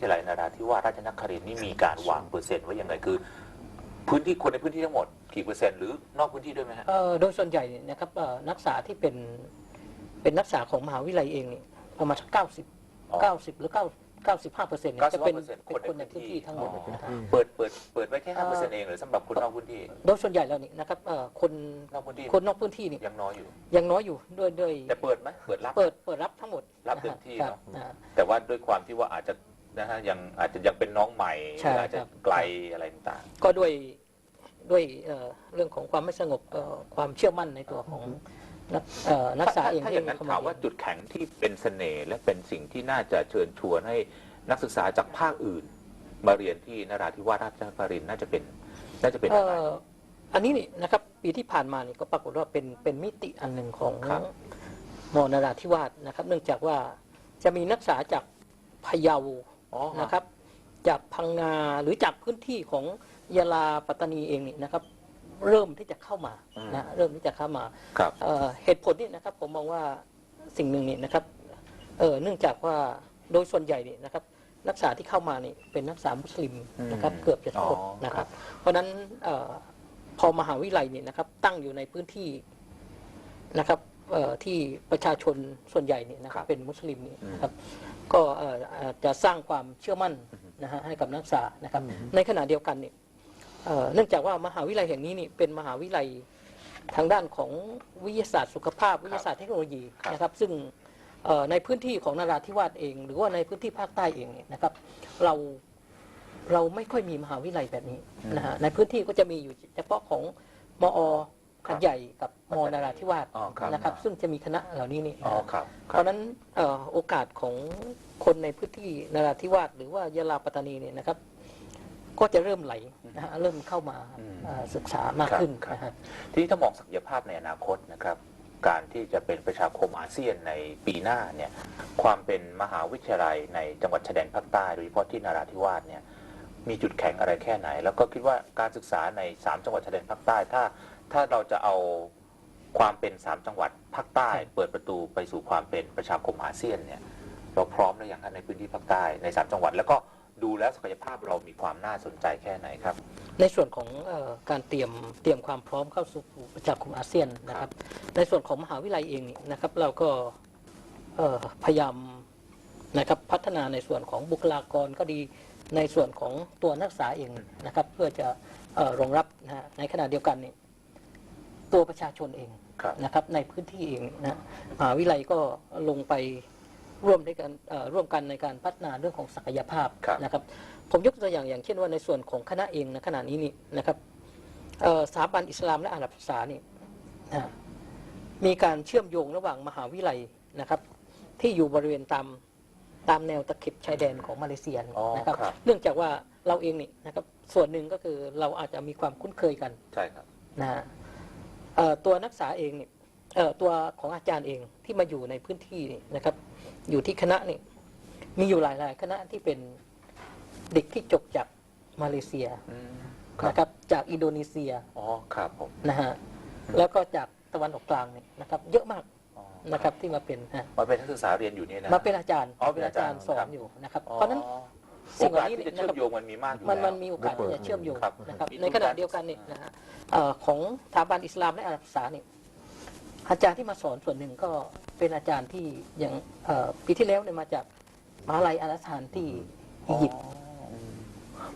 ทยาลัยนราธิวาสราชนครินทร์นี่มีการวางเปอร์เซ็นต์ไว้ยังไงคือ พื้นที่คนในพื้นที่ทั้งหมดกี่เปอร์เซ็นต์หรือนอกพื้นที่ด้วยไหมฮะ เอ่อโดยส่วนใหญ่เนี่ยนะครับเอ่อนักศึกษาที่เป็นเป็นนักศึกษาของมหาวิทยาลัยเองเนี่ยประมาณสักเก้าสิบอ๋อเก้าสิบหรือเก้าเก้าสิบห้าเปอร์เซ็นต์จะเป็น95%เป็นคนในพื้นที่ทั้งหมดอ๋อ นะฮะเปิดเปิดเปิดไว้แค่ห้าเปอร์เซ็นต์เองหรือสำหรับคนนอกพื้นที่โดยส่วนใหญ่แล้วนี่นะครับเอ่อคนนอกพื้นที่คนนอกพื้นที่นี่ยังน้อยอยู่ ยังน้อยอยู่ด้วยด้วยแต่เปิดไหมเปิดรับ เปิดเปิดรับทั้งหมดรับนะฮะเต็มที่ครับเนอะ นะฮะ แต่ว่าด้วยความที่ว่าอาจจะ นะฮะยังอาจจะยังเป็นน้องใหม่หใช่รืออาจจะครับ ไกลอะไรต่าง ก็ด้วยด้วยเอ่อเรื่องของความไม่สงบเอ่อความเชื่อมั่นในตัวของนักเอ่อๆนักศึกษาถ้าเองถ้าที่อย่างนั้นเข้ถามว่าจุดแข็งที่เป็นเสน่ห์และเป็นสิ่งที่น่าจะเชิญชวนให้นักศึกษาจากภาคอื่น มาเรียนที่นราธิวาสราชนครินทร์น่าจะเป็นน่าจะเป็นเอ่อะไร ออันนี้นี่นะครับปีที่ผ่านมานี่ก็ปรากฏว่าเป็นเป็นมิติอันหนึ่งของครับ มอนราธิวาสนะครับ เนื่องจากว่าจะมีนักศึกษาจากพะเยา อ๋อนะครับ จากพังงาหรือจากพื้นที่ของยะลาปัตตานีเองนี่นะครับ เริ่มที่จะเข้ามานะเริ่มที่จะเข้ามาครับ เอ่อเหตุผลนี่นะครับ ผมมองว่าสิ่งหนึ่งนี่นะครับเออเนื่องจากว่าโดยส่วนใหญ่นี่นะครับ นักศึกษาที่เข้ามานี่เป็นนักศึกษามุสลิมนะครับเกือบจะทั้งหมดอ๋อนะครับ เพราะฉะนั้นเออพอมหาวิทยาลัยเนี่ยนะครับ ตั้งอยู่ในพื้นที่นะครับเอ่อ ที่ประชาชนส่วนใหญ่เนี่ยนะครับเป็นมุสลิมเนี่ยนะครับก็เอ่ออาจจะสร้างความเชื่อมั่นนะฮะให้กับนักศึกษานะครับ ในขณะเดียวกันเนี่ยเอ่อเนื่องจากว่ามหาวิทยาลัยแห่งนี้นี่เป็นมหาวิทยาลัยทางด้านของวิทยาศาสตร์สุขภาพ วิทยาศาสตร์เทคโนโลยีนะครับ ซึ่งเอ่อในพื้นที่ของนราธิวาสเอง หรือว่าในพื้นที่ภาคใต้เองเนี่ยนะครับ เราเราไม่ค่อยมีมหาวิทยาลัยแบบนี้นะฮะในพื้นที่ก็จะมีอยู่เฉพาะของมอ หัดใหญ่กับมนราธิวาสอ๋อครับ นะครับ ซึ่งจะมีคณะเหล่านี้นี่อ๋อนะฮะครับคเพรับราะฉะนั้นเอ่อโอกาสของคนในพื้นที่นราธิวาสหรือว่ายะลาปัตตานีเนี่ยนะครับ ก็จะเริ่มไหลนะฮะเริ่มเข้ามาอืมเอ่อศึกษามากขึ้นครับนะฮะ ทีนี้ถ้ามองศักยภาพในอนาคตนะครับ การที่จะเป็นประชาคมอาเซียนในปีหน้าเนี่ยความเป็นมหาวิทยาลัยในจังหวัดชายแดนภาคใต้โดยเฉพาะที่นราธิวาสเนี่ยมีจุดแข็งอะไรแค่ไหน แล้วก็คิดว่าการศึกษาใน 3 จังหวัดชายแดนภาคใต้ ถ้า ถ้าเราจะเอาความเป็น3จังหวัดภาคใต้ เปิดประตูไปสู่ความเป็นประชาคมอาเซียนเนี่ยเราพร้อมหรือยังครับในพื้นที่ภาคใต้ใน3จังหวัด แล้วก็ดูแล้วศักยภาพเรามีความน่าสนใจแค่ไหนครับ ในส่วนของเออการเตรียมเตรียมความพร้อมเข้าสู่ประชาคมอาเซียนนะครับ ในส่วนของมหาวิทยาลัยเองนี่นะครับ เราก็เอ่อพยายามนะครับพัฒนาในส่วนของบุคลากรก็ดีในส่วนของตัวนักศึกษาเองนะครับ เพื่อจะเอ่อรองรับนะฮะในขณะเดียวกันนี่ ตัวประชาชนเองครับนะครับในพื้นที่เองนะมหาวิทยาลัยก็ลงไปร่วมในการเอ่อร่วมกันในการพัฒนาเรื่องของศักยภาพครับนะครับ ผมยกตัวอย่างอย่างเช่นว่าในส่วนของคณะเองในขณะนี้นี่นะครับเอ่อสถาบันอิสลามและอาหรับศึกษานี่นะมีการเชื่อมโยงระหว่างมหาวิทยาลัยนะครับ ที่อยู่บริเวณตามตามแนวตะเข็บชายแดนของมาเลเซียอ๋อนะครับครับ เนื่องจากว่าเราเองนี่นะครับส่วนหนึ่งก็คือเราอาจจะมีความคุ้นเคยกันใช่ครับนะฮะเอ่อ ตัวนักศึกษาเองเนี่ยเอ่อตัวของอาจารย์เองที่มาอยู่ในพื้นที่นี่นะครับ อยู่ที่คณะนี่มีอยู่หลาย ๆ คณะที่เป็นเด็กที่จบจากมาเลเซียอืมครับนะครับ จากอินโดนีเซียอ๋อครับผมนะฮะแล้วก็จากตะวันออกกลางเนี่ยนะครับ เยอะมากอ๋อนะครับที่มาเป็นฮะมาเป็นนักศึกษาเรียนอยู่เนี่ยนะมาเป็นอาจารย์อ๋อเป็นอาจารย์สอครันบอยู่นะครับอ๋อเพราะฉะนั้น โอสิ่งเหกาล่าสนี้ที่จะนะเชื่อครัมบโยงมันมีมากอยู่มันแล้วมันมีโอกาสที่จะเชื่อมโยงครับ นะครับมีในขณะเดียวกันเนี่ยนะฮะเอ่อของสถาบันอิสลามและอาหรับศึกษาเนี่ยอาจารย์ที่มาสอนส่วนหนึ่งก็เป็นอาจารย์ที่อย่างเอ่อปีที่แล้วเนี่ยมาจากมหาลัยอาลัสฮานที่อียิปต์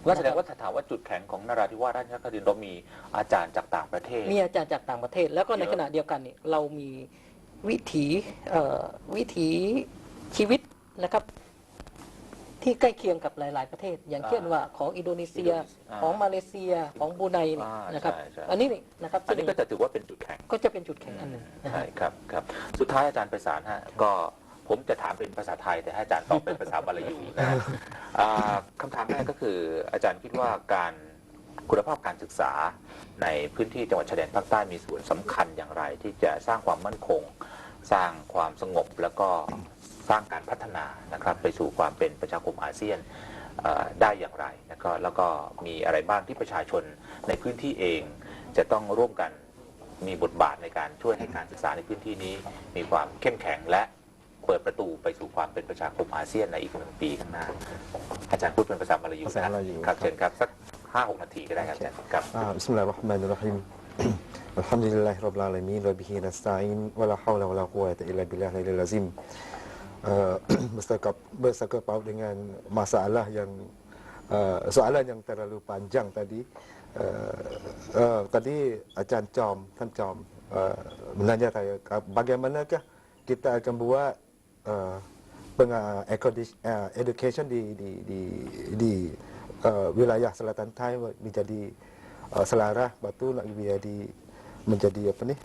ก็แสดงว่าถ้าถามว่าจุดแข็งของนราธิวาสราชนครินทร์เรามีอาจารย์จากต่างประเทศ มีอาจารย์จากต่างประเทศ แล้วก็ในเยอะ ขณะเดียวกันเนี่ยเรามีวิถีเอ่อวิถีชีวิตนะครับ ที่ใกล้เคียงกับหลาย ๆ ประเทศ อย่างเช่นว่าของอินโดนีเซียอ่าของมาเลเซียของบรูไนเนี่ยอ่านนะครับ ใช่ใช่ อันนี้นี่นะครับอันนี้ซึ่งก็จะถือว่าเป็นจุดแข็ง ก็จะเป็นจุดแข็งอันหนึ่งนะใช่ฮะครับครับสุดท้ายอาจารย์ไปสารฮะก็ผมจะถามเป็นภาษาไทย แต่ให้อาจารย์ตอบเป็นภาษาบาลียูนะฮะอ่าคำถามแรกก็คืออาจารย์คิดว่าการคุณภาพการศึกษาในพื้นที่จังหวัดชายแดนภาคใต้มีส่วนสำคัญอย่างไร ที่จะสร้างความมั่นคง สร้างความสงบแล้วก็ สร้างการพัฒนานะครับไปสู่ความเป็นประชาคมอาเซียนเอ่อได้อย่างไรนะครับแล้วก็มีอะไรบ้างที่ประชาชนในพื้นที่เอง จะต้องร่วมกันมีบทบาทในการช่วยให้การศึกษาในพื้นที่นี้ มีความเข้มแข็งและ เปิดประตูไปสู่ความเป็นประชาคมอาเซียนในอีกหนึ่งปีข้างหน้า อาจารย์พูดเป็นภาษามลายู ภาษา นะ มลายู ครับ ครับ เชิญครับสักห้าหกนาทีก็ได้ครับอาจารย์ครับ آه بسم الله الرحمن الرحيم الحمد لله رب العالمين وبه نستعين ولا حول ولا قوة إلا بالله العلي العظيم uh, bersangkut, bersangkut paut dengan masalah yang uh, soalan yang terlalu panjang tadi. Uh, uh, tadi Acan Com Tan Com. Uh, menanya saya uh, bagaimanakah kita akan buat uh, pengajaran uh, education di di di, di uh, wilayah selatan Thai menjadi uh, selarah? Batu nak menjadi menjadi apa ni?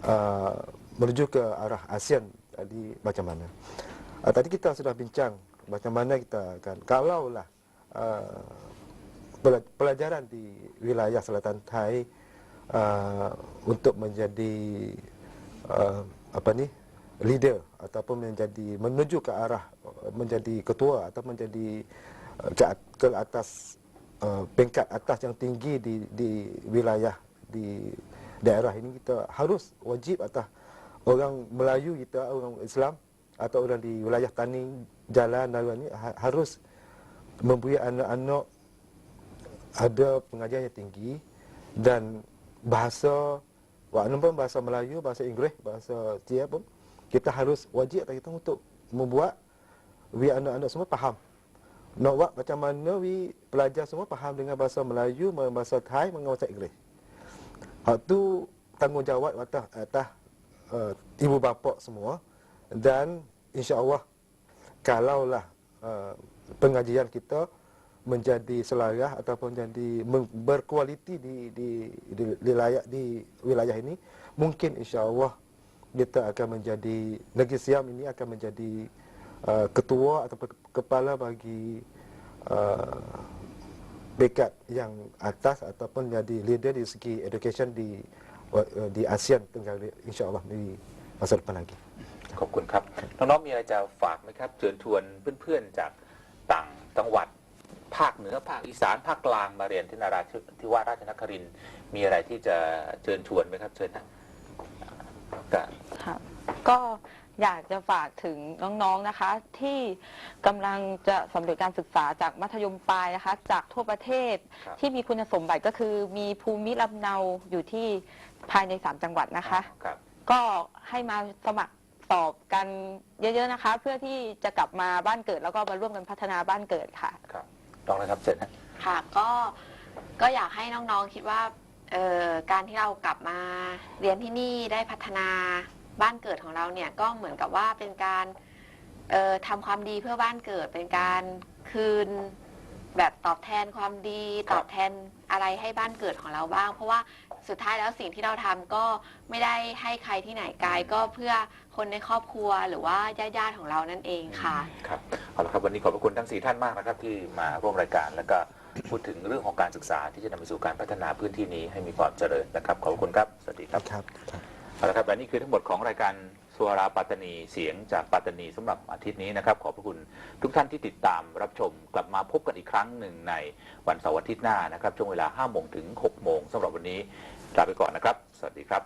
Uh, menuju ke arah ASEAN tadi macam mana? uh, uh, tadi kita sudah bincang macam mana kita akan kalaulah uh, pela- pelajaran di wilayah selatan Thai uh, untuk menjadi uh, apa ni leader ataupun menjadi menuju ke arah uh, menjadi ketua atau menjadi uh, ke, ke atas uh, atas yang tinggi di di wilayah di daerah ini kita harus wajib atas orang Melayu kita orang Islam atau orang di wilayah tani jalan dan ni ha- harus memberi anak-anak ada pengajian yang tinggi dan bahasa walaupun bahasa Melayu, bahasa Inggeris, bahasa Cia pun kita harus wajib kita untuk membuat we anak-anak semua faham. Nak buat macam mana we pelajar semua faham dengan bahasa Melayu, bahasa Thai, bahasa Inggeris. Hak tu tanggungjawab atas atas uh, ibu bapa semua dan insya-Allah kalaulah uh, pengajian kita menjadi selaras ataupun jadi berkualiti di di di wilayah di wilayah ini mungkin insya-Allah kita akan menjadi negeri Siam ini akan menjadi uh, ketua atau kepala bagi uh, peringkat yang atas ataupun jadi leader di segi education di uh, di ASEAN Tenggara insya-Allah di masa depan lagi. ขอบคุณครับ น้องๆมีอะไรจะฝากไหมครับเชิญชวนเพื่อนๆจากต่างจังหวัดภาคเหนือภาคอีสานภาคกลางมาเรียนที่นาราธิวาสราชนครินทร์มีอะไรที่จะเชิญชวนไหมครับเชิญนะก็ค่ะก็อยากจะฝากถึงน้องๆนะคะ ที่กำลังจะสำเร็จการศึกษาจากมัธยมปลายนะคะ จากทั่วประเทศครับ ที่มีคุณสมบัติก็คือมีภูมิลำเนาอยู่ที่ภายใน 3 จังหวัดนะคะ ครับ ก็ให้มาสมัคร สอบกันเยอะๆนะคะ เพื่อที่จะกลับมาบ้านเกิดแล้วก็มาร่วมกันพัฒนาบ้านเกิดค่ะ ครับลองนะครับเชิญนะค่ะก็ก็อยากให้น้องๆคิดว่าเอ่อการที่เรากลับมาเรียนที่นี่ได้พัฒนาบ้านเกิดของเราเนี่ยก็เหมือนกับว่าเป็นการเอ่อทำความดีเพื่อบ้านเกิดเป็นการคืนแบบตอบแทนความดีครับตอบแทนอะไรให้บ้านเกิดของเราบ้าง เพราะว่า สุดท้ายแล้วสิ่งที่เราทำก็ไม่ได้ให้ใครที่ไหนไกลก็เพื่อคนในครอบครัวหรือว่าญาติๆของเรานั่นเองค่ะ ครับเอาละครับวันนี้ขอบพระคุณทั้งสี่ท่านมากนะครับที่มาร่วมรายการแล้วก็พูดถึงเรื่องของการศึกษาที่จะนำไปสู่การพัฒนาพื้นที่นี้ให้มีความเจริญนะครับขอบคุณครับสวัสดีครับ ครับครับเอาละครับและนี่คือทั้งหมดของรายการ สุวราปัตตนีเสียงจากปัตตนีสำหรับอาทิตย์นี้นะครับ ขอบพระคุณทุกท่านที่ติดตามรับชมกลับมาพบกันอีกครั้งหนึ่งในวันเสาร์อาทิตย์หน้านะครับช่วงเวลา5โมงถึง6โมงสำหรับวันนี้ลาไปก่อนนะครับ สวัสดีครับ